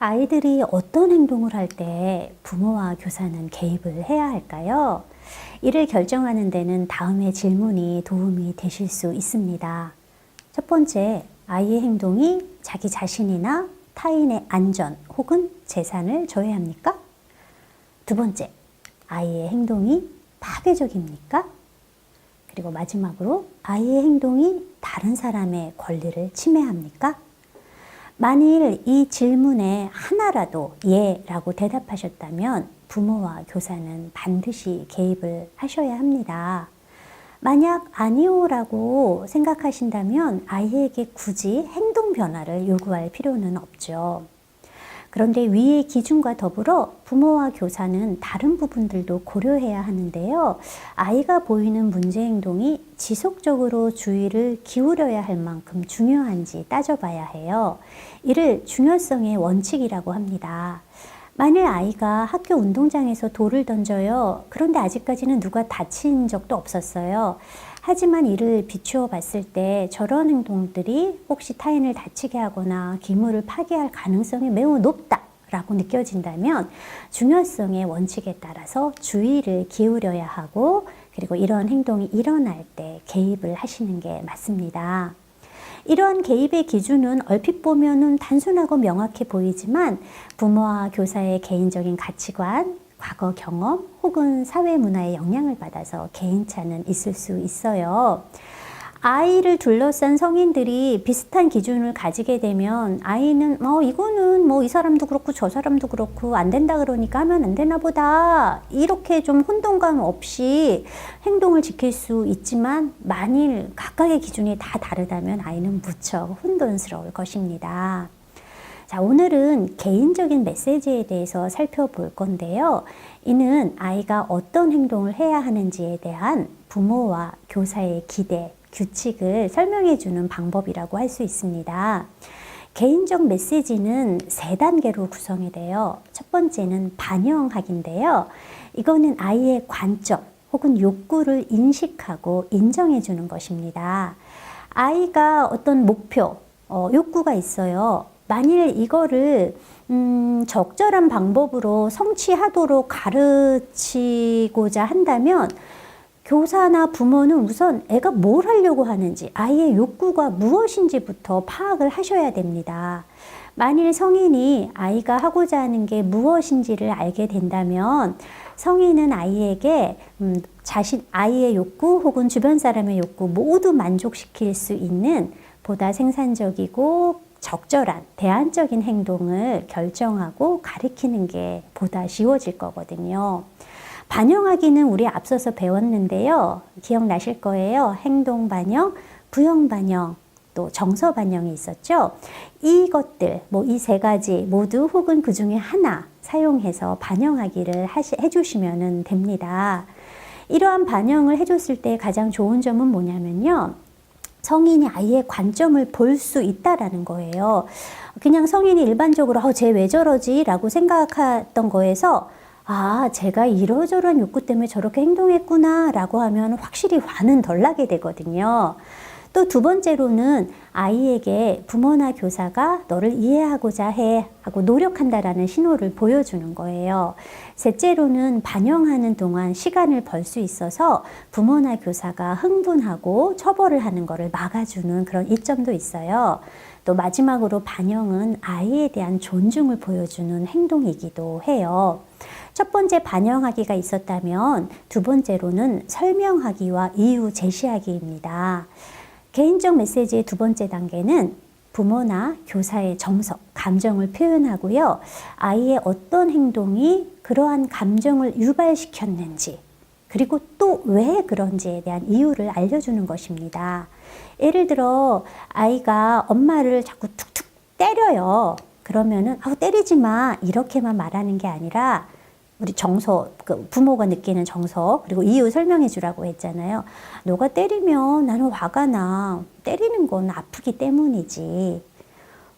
아이들이 어떤 행동을 할 때 부모와 교사는 개입을 해야 할까요? 이를 결정하는 데는 다음의 질문이 도움이 되실 수 있습니다. 첫 번째, 아이의 행동이 자기 자신이나 타인의 안전 혹은 재산을 저해합니까? 두 번째, 아이의 행동이 파괴적입니까? 그리고 마지막으로 아이의 행동이 다른 사람의 권리를 침해합니까? 만일 이 질문에 하나라도 예 라고 대답하셨다면 부모와 교사는 반드시 개입을 하셔야 합니다. 만약 아니오라고 생각하신다면 아이에게 굳이 행동 변화를 요구할 필요는 없죠. 그런데 위의 기준과 더불어 부모와 교사는 다른 부분들도 고려해야 하는데요. 아이가 보이는 문제 행동이 지속적으로 주의를 기울여야 할 만큼 중요한지 따져봐야 해요. 이를 중요성의 원칙이라고 합니다. 만일 아이가 학교 운동장에서 돌을 던져요. 그런데 아직까지는 누가 다친 적도 없었어요. 하지만 이를 비추어 봤을 때 저런 행동들이 혹시 타인을 다치게 하거나 기물을 파괴할 가능성이 매우 높다 라고 느껴진다면 중요성의 원칙에 따라서 주의를 기울여야 하고 그리고 이런 행동이 일어날 때 개입을 하시는 게 맞습니다. 이러한 개입의 기준은 얼핏 보면은 단순하고 명확해 보이지만 부모와 교사의 개인적인 가치관, 과거 경험 혹은 사회 문화의 영향을 받아서 개인차는 있을 수 있어요. 아이를 둘러싼 성인들이 비슷한 기준을 가지게 되면 아이는 어 이거는 뭐 이 사람도 그렇고 저 사람도 그렇고 안 된다 그러니까 하면 안 되나 보다 이렇게 좀 혼동감 없이 행동을 지킬 수 있지만 만일 각각의 기준이 다 다르다면 아이는 무척 혼돈스러울 것입니다. 자, 오늘은 개인적인 메시지에 대해서 살펴볼 건데요. 이는 아이가 어떤 행동을 해야 하는지에 대한 부모와 교사의 기대, 규칙을 설명해 주는 방법이라고 할 수 있습니다. 개인적 메시지는 세 단계로 구성이 돼요. 첫 번째는 반영하기인데요. 이거는 아이의 관점 혹은 욕구를 인식하고 인정해 주는 것입니다. 아이가 어떤 목표, 어, 욕구가 있어요. 만일 이거를 음, 적절한 방법으로 성취하도록 가르치고자 한다면 교사나 부모는 우선 애가 뭘 하려고 하는지, 아이의 욕구가 무엇인지부터 파악을 하셔야 됩니다. 만일 성인이 아이가 하고자 하는 게 무엇인지를 알게 된다면 성인은 아이에게 음, 자신 아이의 욕구 혹은 주변 사람의 욕구 모두 만족시킬 수 있는 보다 생산적이고 적절한 대안적인 행동을 결정하고 가리키는 게 보다 쉬워질 거거든요. 반영하기는 우리 앞서서 배웠는데요. 기억나실 거예요. 행동 반영, 부형 반영, 또 정서 반영이 있었죠. 이것들, 뭐 이 세 가지 모두 혹은 그 중에 하나 사용해서 반영하기를 하시, 해주시면 됩니다. 이러한 반영을 해줬을 때 가장 좋은 점은 뭐냐면요. 성인이 아이의 관점을 볼 수 있다라는 거예요. 그냥 성인이 일반적으로 어, 쟤 왜 저러지? 라고 생각했던 거에서 아, 제가 이러저러한 욕구 때문에 저렇게 행동했구나 라고 하면 확실히 화는 덜 나게 되거든요. 또 두 번째로는 아이에게 부모나 교사가 너를 이해하고자 해 하고 노력한다라는 신호를 보여주는 거예요. 셋째로는 반영하는 동안 시간을 벌 수 있어서 부모나 교사가 흥분하고 처벌을 하는 것을 막아주는 그런 이점도 있어요. 또 마지막으로 반영은 아이에 대한 존중을 보여주는 행동이기도 해요. 첫 번째 반영하기가 있었다면 두 번째로는 설명하기와 이유 제시하기입니다. 개인적 메시지의 두 번째 단계는 부모나 교사의 정서, 감정을 표현하고요. 아이의 어떤 행동이 그러한 감정을 유발시켰는지, 그리고 또 왜 그런지에 대한 이유를 알려주는 것입니다. 예를 들어, 아이가 엄마를 자꾸 툭툭 때려요. 그러면은, 아우, 때리지 마. 이렇게만 말하는 게 아니라, 우리 정서, 그 부모가 느끼는 정서, 그리고 이유 설명해 주라고 했잖아요. 너가 때리면 나는 화가 나. 때리는 건 아프기 때문이지.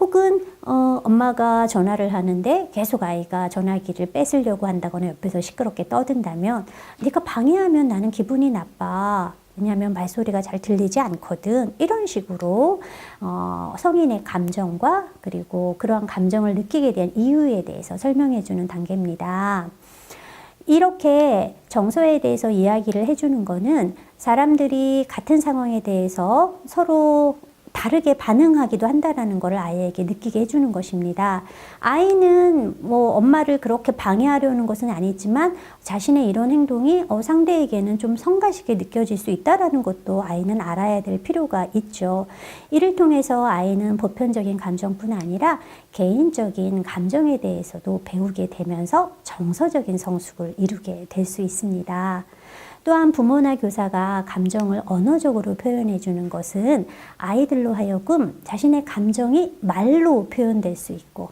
혹은 어, 엄마가 전화를 하는데 계속 아이가 전화기를 뺏으려고 한다거나 옆에서 시끄럽게 떠든다면 네가 방해하면 나는 기분이 나빠. 왜냐하면 말소리가 잘 들리지 않거든. 이런 식으로 어, 성인의 감정과 그리고 그러한 감정을 느끼게 된 이유에 대해서 설명해 주는 단계입니다. 이렇게 정서에 대해서 이야기를 해주는 거는 사람들이 같은 상황에 대해서 서로 다르게 반응하기도 한다라는 것을 아이에게 느끼게 해주는 것입니다. 아이는 뭐 엄마를 그렇게 방해하려는 것은 아니지만 자신의 이런 행동이 어, 상대에게는 좀 성가시게 느껴질 수 있다라는 것도 아이는 알아야 될 필요가 있죠. 이를 통해서 아이는 보편적인 감정뿐 아니라 개인적인 감정에 대해서도 배우게 되면서 정서적인 성숙을 이루게 될 수 있습니다. 또한 부모나 교사가 감정을 언어적으로 표현해 주는 것은 아이들로 하여금 자신의 감정이 말로 표현될 수 있고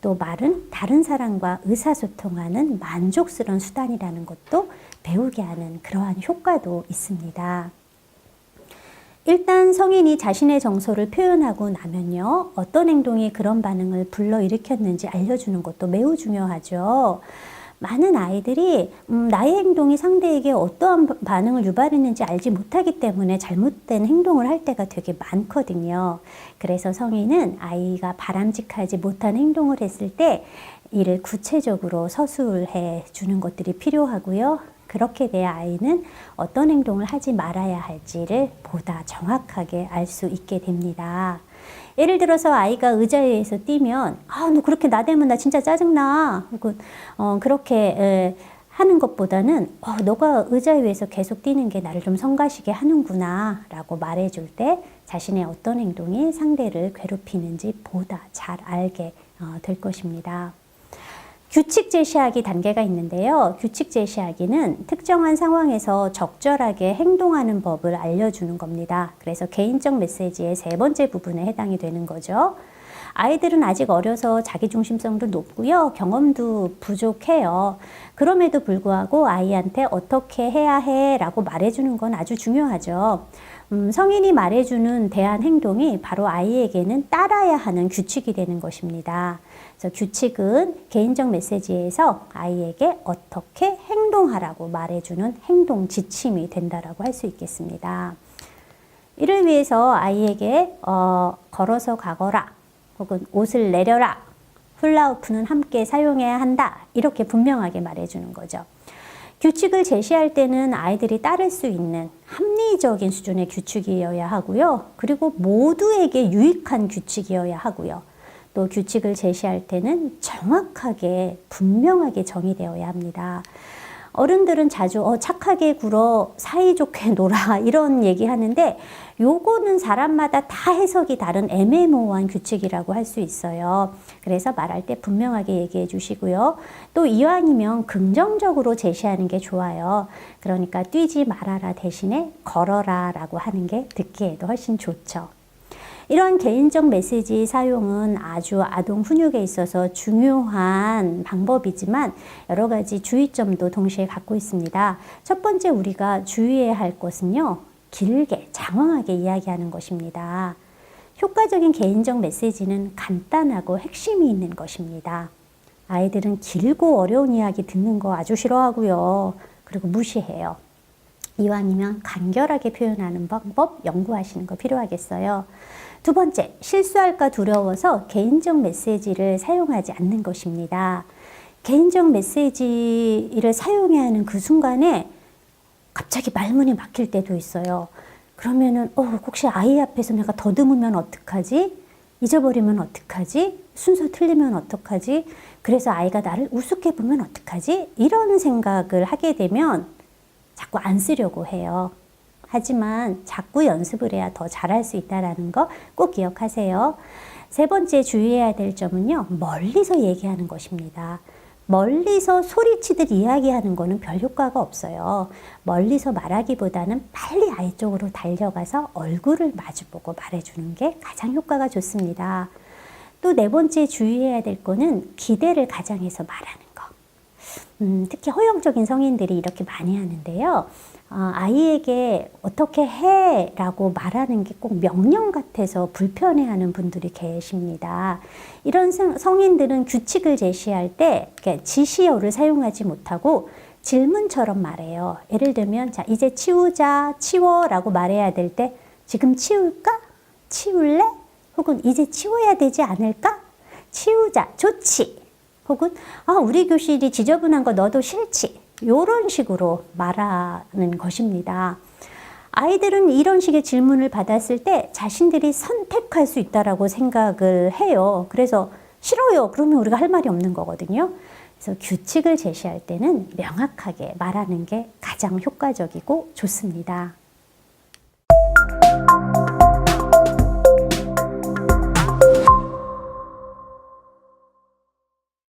또 말은 다른 사람과 의사소통하는 만족스러운 수단이라는 것도 배우게 하는 그러한 효과도 있습니다. 일단 성인이 자신의 정서를 표현하고 나면요. 어떤 행동이 그런 반응을 불러일으켰는지 알려주는 것도 매우 중요하죠. 많은 아이들이 음, 나의 행동이 상대에게 어떠한 반응을 유발했는지 알지 못하기 때문에 잘못된 행동을 할 때가 되게 많거든요. 그래서 성인은 아이가 바람직하지 못한 행동을 했을 때 이를 구체적으로 서술해 주는 것들이 필요하고요. 그렇게 돼야 아이는 어떤 행동을 하지 말아야 할지를 보다 정확하게 알 수 있게 됩니다. 예를 들어서 아이가 의자 위에서 뛰면 아, 너 그렇게 나대면 나 진짜 짜증나. 혹은 어, 그렇게 에, 하는 것보다는 어, 너가 의자 위에서 계속 뛰는 게 나를 좀 성가시게 하는구나 라고 말해줄 때 자신의 어떤 행동이 상대를 괴롭히는지 보다 잘 알게 어, 될 것입니다. 규칙 제시하기 단계가 있는데요. 규칙 제시하기는 특정한 상황에서 적절하게 행동하는 법을 알려주는 겁니다. 그래서 개인적 메시지의 세 번째 부분에 해당이 되는 거죠. 아이들은 아직 어려서 자기중심성도 높고요. 경험도 부족해요. 그럼에도 불구하고 아이한테 어떻게 해야 해 라고 말해주는 건 아주 중요하죠. 음, 성인이 말해주는 대한 행동이 바로 아이에게는 따라야 하는 규칙이 되는 것입니다. 그래서 규칙은 개인적 메시지에서 아이에게 어떻게 행동하라고 말해주는 행동 지침이 된다라고 할 수 있겠습니다. 이를 위해서 아이에게 어, 걸어서 가거라 혹은 옷을 내려라 훌라후프는 함께 사용해야 한다 이렇게 분명하게 말해주는 거죠. 규칙을 제시할 때는 아이들이 따를 수 있는 합리적인 수준의 규칙이어야 하고요. 그리고 모두에게 유익한 규칙이어야 하고요. 또 규칙을 제시할 때는 정확하게 분명하게 정의되어야 합니다. 어른들은 자주 어, 착하게 굴어 사이좋게 놀아 이런 얘기 하는데 요거는 사람마다 다 해석이 다른 애매모호한 규칙이라고 할 수 있어요. 그래서 말할 때 분명하게 얘기해 주시고요. 또 이왕이면 긍정적으로 제시하는 게 좋아요. 그러니까 뛰지 말아라 대신에 걸어라 라고 하는 게 듣기에도 훨씬 좋죠. 이런 개인적 메시지 사용은 아주 아동 훈육에 있어서 중요한 방법이지만 여러 가지 주의점도 동시에 갖고 있습니다. 첫 번째 우리가 주의해야 할 것은요. 길게 장황하게 이야기하는 것입니다. 효과적인 개인적 메시지는 간단하고 핵심이 있는 것입니다. 아이들은 길고 어려운 이야기 듣는 거 아주 싫어하고요. 그리고 무시해요. 이왕이면 간결하게 표현하는 방법 연구하시는 거 필요하겠어요. 두 번째, 실수할까 두려워서 개인적 메시지를 사용하지 않는 것입니다. 개인적 메시지를 사용해야 하는 그 순간에 갑자기 말문이 막힐 때도 있어요. 그러면은, 어, 혹시 아이 앞에서 내가 더듬으면 어떡하지? 잊어버리면 어떡하지? 순서 틀리면 어떡하지? 그래서 아이가 나를 우습게 보면 어떡하지? 이런 생각을 하게 되면 자꾸 안 쓰려고 해요. 하지만 자꾸 연습을 해야 더 잘할 수 있다는 거 꼭 기억하세요. 세 번째 주의해야 될 점은요. 멀리서 얘기하는 것입니다. 멀리서 소리치듯 이야기하는 거는 별 효과가 없어요. 멀리서 말하기보다는 빨리 아이 쪽으로 달려가서 얼굴을 마주보고 말해주는 게 가장 효과가 좋습니다. 또 네 번째 주의해야 될 거는 기대를 가장해서 말하는 거. 음, 특히 허용적인 성인들이 이렇게 많이 하는데요. 어, 아이에게 어떻게 해 라고 말하는 게 꼭 명령 같아서 불편해하는 분들이 계십니다. 이런 성인들은 규칙을 제시할 때 지시어를 사용하지 못하고 질문처럼 말해요. 예를 들면, 자, 이제 치우자, 치워 라고 말해야 될 때, 지금 치울까? 치울래? 혹은 이제 치워야 되지 않을까? 치우자, 좋지. 혹은, 아, 우리 교실이 지저분한 거 너도 싫지. 요런 식으로 말하는 것입니다. 아이들은 이런 식의 질문을 받았을 때 자신들이 선택할 수 있다라고 생각을 해요. 그래서 싫어요. 그러면 우리가 할 말이 없는 거거든요. 그래서 규칙을 제시할 때는 명확하게 말하는 게 가장 효과적이고 좋습니다.